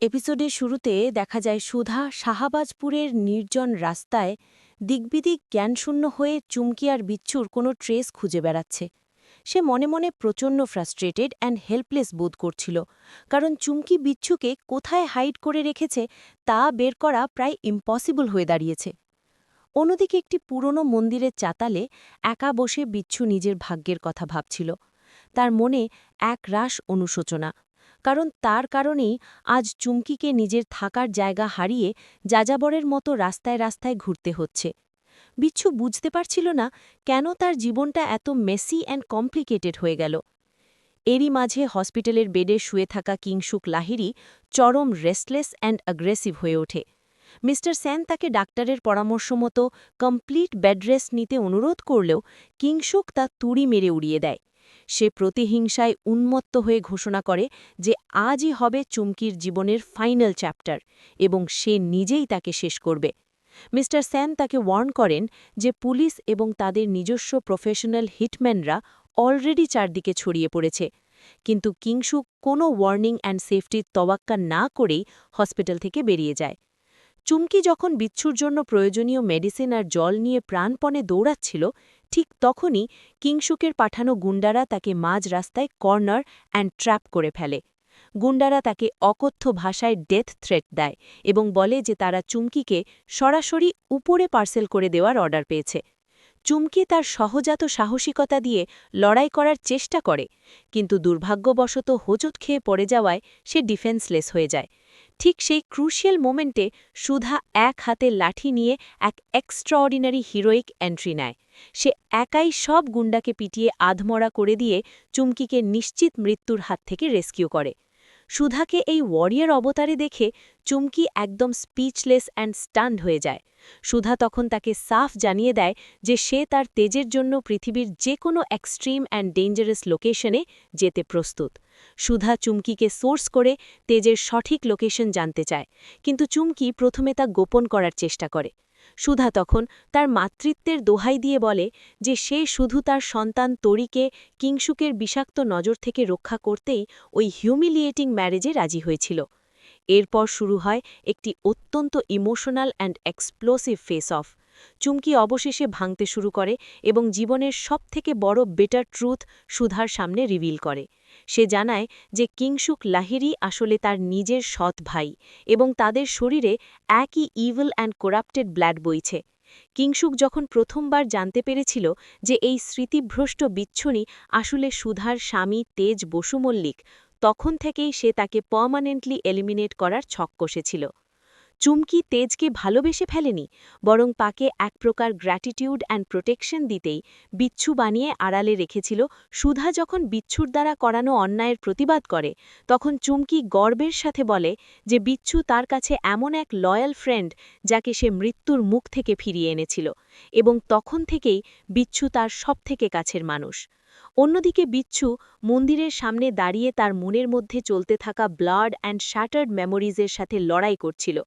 এপিসোডের শুরুতে দেখা যায় সুধা শাহাবাজপুরের নির্জন রাস্তায় দিকবিদিক জ্ঞানশূন্য হয়ে চুমকি আর বিচ্ছুর কোনো ট্রেস খুঁজে বেড়াচ্ছে। সে মনে মনে প্রচণ্ড ফ্রাস্ট্রেটেড অ্যান্ড হেল্পলেস বোধ করছিল, কারণ চুমকি বিচ্ছুকে কোথায় হাইড করে রেখেছে তা বের করা প্রায় ইম্পসিবল হয়ে দাঁড়িয়েছে। অন্যদিকে একটি পুরনো মন্দিরের চাতালে একা বসে বিচ্ছু নিজের ভাগ্যের কথা ভাবছিল। তার মনে এক রাস অনুশোচনা কারণ তার কারণেই আজ চুমকিকে নিজের থাকার জায়গা হারিয়ে যাযাবরের মতো রাস্তায় রাস্তায় ঘুরতে হচ্ছে। বিচ্ছু বুঝতে পারছিল না কেন তার জীবনটা এত মেসি অ্যান্ড কমপ্লিকেটেড হয়ে গেল। এরই মাঝে হসপিটালের বেডে শুয়ে থাকা কিংসুক লাহিরি চরম রেস্টলেস অ্যান্ড অ্যাগ্রেসিভ হয়ে ওঠে। মিস্টার স্যান তাকে ডাক্তারের পরামর্শ মতো কমপ্লিট বেডরেস্ট নিতে অনুরোধ করলেও কিংসুক তা তুড়ি মেরে উড়িয়ে দেয়। সে প্রতিহিংসায় উন্মত্ত হয়ে ঘোষণা করে যে আজই হবে চুমকির জীবনের ফাইনাল চ্যাপ্টার এবং সে নিজেই তাকে শেষ করবে। মিস্টার স্যান তাকে ওয়ার্ন করেন যে পুলিশ এবং তাদের নিজস্ব প্রফেশনাল হিটম্যানরা অলরেডি চারদিকে ছড়িয়ে পড়েছে। কিন্তু কিংসুক কোনো ওয়ার্নিং অ্যান্ড সেফটির তওয়াক্কা না করেই হসপিটাল থেকে বেরিয়ে যায়। চুমকি যখন বিচ্ছুর জন্য প্রয়োজনীয় মেডিসিন আর জল নিয়ে প্রাণপণে দৌড়াচ্ছিল ঠিক তখনই কিংসুকের পাঠানো গুন্ডারা তাকে মাঝ রাস্তায় কর্নার অ্যান্ড ট্র্যাপ করে ফেলে। গুন্ডারা তাকে অকথ্য ভাষায় ডেথ থ্রেট দেয় এবং বলে যে তারা চুমকিকে সরাসরি উপরে পার্সেল করে দেওয়ার অর্ডার পেয়েছে। চুমকি তার সহজাত সাহসিকতা দিয়ে লড়াই করার চেষ্টা করে, কিন্তু দুর্ভাগ্যবশত হোঁচট খেয়ে পড়ে যাওয়ায় সে ডিফেন্সলেস হয়ে যায়। ঠিক সেই ক্রুশিয়াল মোমেন্টে সুধা এক হাতে লাঠি নিয়ে এক এক্সট্রাঅর্ডিনারি হিরোইক এন্ট্রি নেয়। সে একাই সব গুন্ডাকে পিটিয়ে আধমরা করে দিয়ে চুমকিকে নিশ্চিত মৃত্যুর হাত থেকে রেস্কিউ করে। সুধাকে এই ওয়ারিয়ার অবতারে দেখে চুমকি একদম স্পিচলেস অ্যান্ড স্টান্ড হয়ে যায়। সুধা তখন তাকে সাফ জানিয়ে দেয় যে সে তার তেজের জন্য পৃথিবীর যে কোনো এক্সট্রিম অ্যান্ড ডেঞ্জারাস লোকেশনে যেতে প্রস্তুত। সুধা চুমকিকে সোর্স করে তেজের সঠিক লোকেশন জানতে চায়, কিন্তু চুমকি প্রথমে তা গোপন করার চেষ্টা করে। সুধা তখন তার মাতৃত্বের দোহাই দিয়ে বলে যে সে শুধু তার সন্তান তরিকে কিংসুকের বিষাক্ত নজর থেকে রক্ষা করতেই ওই হিউমিলিয়েটিং ম্যারেজে রাজি হয়েছিল। এরপর শুরু হয় একটি অত্যন্ত emotional and explosive phase of Chumki অবশেষে ভাঙতে শুরু করে এবং জীবনের সবথেকে বড় বেটার ট্রুথ সুধার সামনে রিভিল করে। সে জানায় যে কিংসুক লাহিরি আসলে তার নিজের সৎ ভাই এবং তাদের শরীরে একই ইভিল অ্যান্ড কোরাপ্টেড ব্লাড বইছে। কিংসুক যখন প্রথমবার জানতে পেরেছিল যে এই স্মৃতিভ্রষ্ট বিচ্ছনি আসলে সুধার স্বামী তেজ বসু মল্লিক, তখন থেকেই সে তাকে পার্মানেন্টলি এলিমিনেট করার ছক কষেছিল। চুমকি তেজকে ভালোবেসে ফেলেনি, বরং পাকে এক প্রকার গ্র্যাটিটিউড অ্যান্ড প্রোটেকশন দিতেই বিচ্ছু বানিয়ে আড়ালে রেখেছিল সুধা যখন বিচ্ছুর দ্বারা করানো অন্যায়ের প্রতিবাদ করে, তখন চুমকি গর্বের সাথে বলে যে বিচ্ছু তার কাছে এমন এক লয়াল ফ্রেন্ড যাকে সে মৃত্যুর মুখ থেকে ফিরিয়ে এনেছিল এবং তখন থেকেই বিচ্ছু তার সবথেকে কাছের মানুষ। অন্যদিকে বিচ্ছু মন্দিরের সামনে দাঁড়িয়ে তার মনের মধ্যে চলতে থাকা ব্লাড অ্যান্ড শ্যাটার্ড মেমোরিজের সাথে লড়াই করছিল।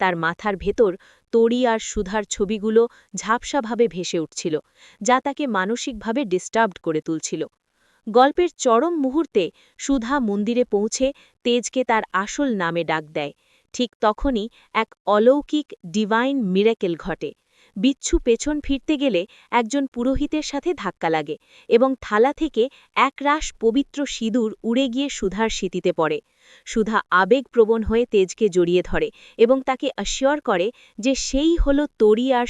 তার মাথার ভেতর তড়ি আর সুধার ছবিগুলো ঝাপসাভাবে ভেসে উঠছিল, যা তাকে মানসিকভাবে ডিস্টার্বড করে তুলছিল। গল্পের চরম মুহূর্তে সুধা মন্দিরে পৌঁছে তেজকে তার আসল নামে ডাক দেয়। ঠিক তখনই এক অলৌকিক ডিভাইন মিরাকেল ঘটে। বিচ্ছু পেছন ফিরতে গেলে একজন পুরোহিতের সাথে ধাক্কা লাগে এবং থালা থেকে এক একরাশ পবিত্র সিঁদুর উড়ে গিয়ে সুধার স্মৃতিতে পড়ে। সুধা আবেগপ্রবণ হয়ে তেজকে জড়িয়ে ধরে এবং তাকে অ্যাসিওর করে যে সেই হল তরি আর